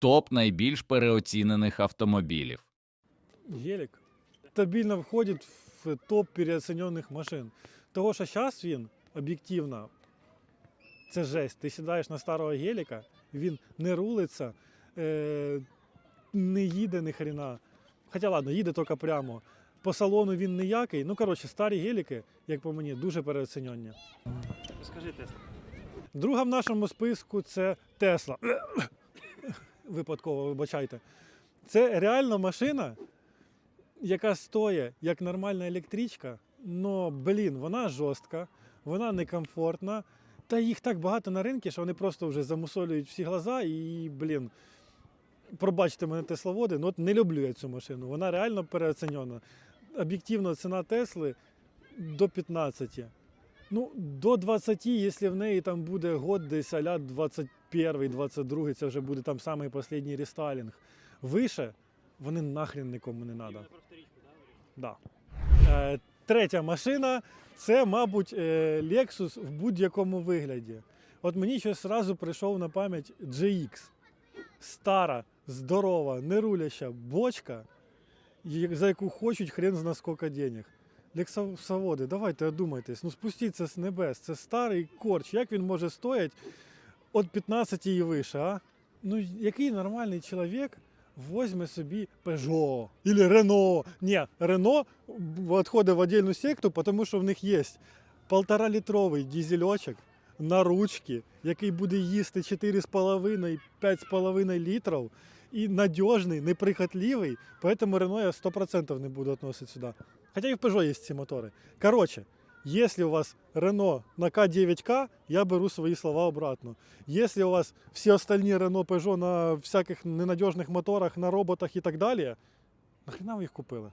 топ найбільш переоцінених автомобілів. Гелік стабільно входить в топ переоцінених машин. Того, що зараз він об'єктивно, це жесть. Ти сідаєш на старого геліка, він не рулиться, е, не їде ні хрена. Хоча ладно, їде тільки прямо. По салону він ніякий. Ну, коротше, старі геліки, як по мені, дуже переоцінені. Скажи Тесла. Друга в нашому списку це Тесла. Випадково, вибачайте. Це реально машина, яка стоїть як нормальна електричка, але, блін, вона жорстка, вона некомфортна. Та їх так багато на ринку, що вони просто вже замусолюють всі глаза і, блін, пробачте мене тесловоди, ну от не люблю я цю машину. Вона реально переоцінена. Об'єктивно, ціна Тесли до 15. Ну, до 20, якщо в неї там буде год десь аля 21, 22, це вже буде там самий останній рестайлінг. Вище вони нахрен нікому не треба. Да? Е, третя машина це, мабуть, е, Lexus в будь-якому вигляді. От мені щось одразу прийшов на пам'ять GX. Стара, здорова, неруляща бочка, за яку хочуть хрен зна скільки денег. Лексаводи, давайте одумайтесь, ну спустіться з небес. Це старий корч. Як він може стояти від 15 і вище, а? Ну, який нормальний чоловік возьме собі Peugeot или Renault. Ні, Renault відходить в отдельну секту, тому що в них є полтора-літровий дізельочок на ручки, який буде їсти 4,5-5,5 літрів І надіжний, неприхотливий, поэтому Renault я 100% не буду относить сюди. Хоча і в Peugeot є ці мотори. Короче, если у вас Renault на К9К, я беру свои слова обратно. Если у вас все остальные Renault Peugeot на всяких ненадежных моторах, на роботах и так далее, нахрена ви їх купили?